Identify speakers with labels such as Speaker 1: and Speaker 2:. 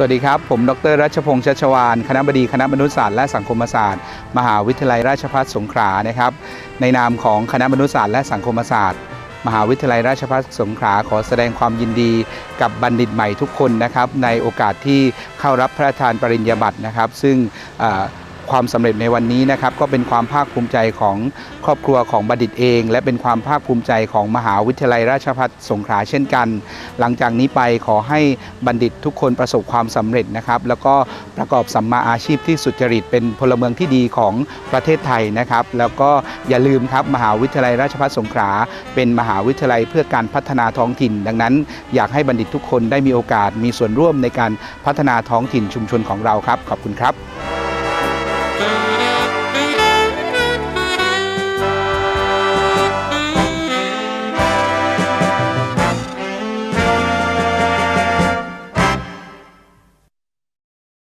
Speaker 1: สวัสดีครับ ผม ดรรัชพงษ์ชัชวาน คณะบดีคณะมนุษยศาสตร์และสังคมศาสตร์ มหาวิทยาลัยราชภัฏสงขลานะครับ ในนามของคณะมนุษยศาสตร์และสังคมศาสตร์ มหาวิทยาลัยราชภัฏสงขลาขอแสดงความยินดีกับบัณฑิตใหม่ทุกคนนะครับ ในโอกาสที่เข้ารับพระราชทานปริญญาบัตรนะครับ ซึ่ง ความสำเร็จในวันนี้นะครับก็เป็นความภาคภูมิใจของครอบครัวของบัณฑิตเอง และเป็นความภาคภูมิใจของมหาวิทยาลัยราชภัฏสงขลาเช่นกัน หลังจากนี้ไปขอให้บัณฑิตทุกคนประสบความสำเร็จนะครับแล้วก็ประกอบสัมมาอาชีพที่สุจริตเป็นพลเมืองที่ดีของประเทศไทยนะครับ แล้วก็อย่าลืมครับมหาวิทยาลัยราชภัฏสงขลาเป็นมหาวิทยาลัยเพื่อการพัฒนาท้องถิ่น ดังนั้น อยากให้บัณฑิตทุกคนได้มีโอกาสมีส่วนร่วมในการพัฒนาท้องถิ่นชุมชนของเราครับ ขอบคุณครับ Música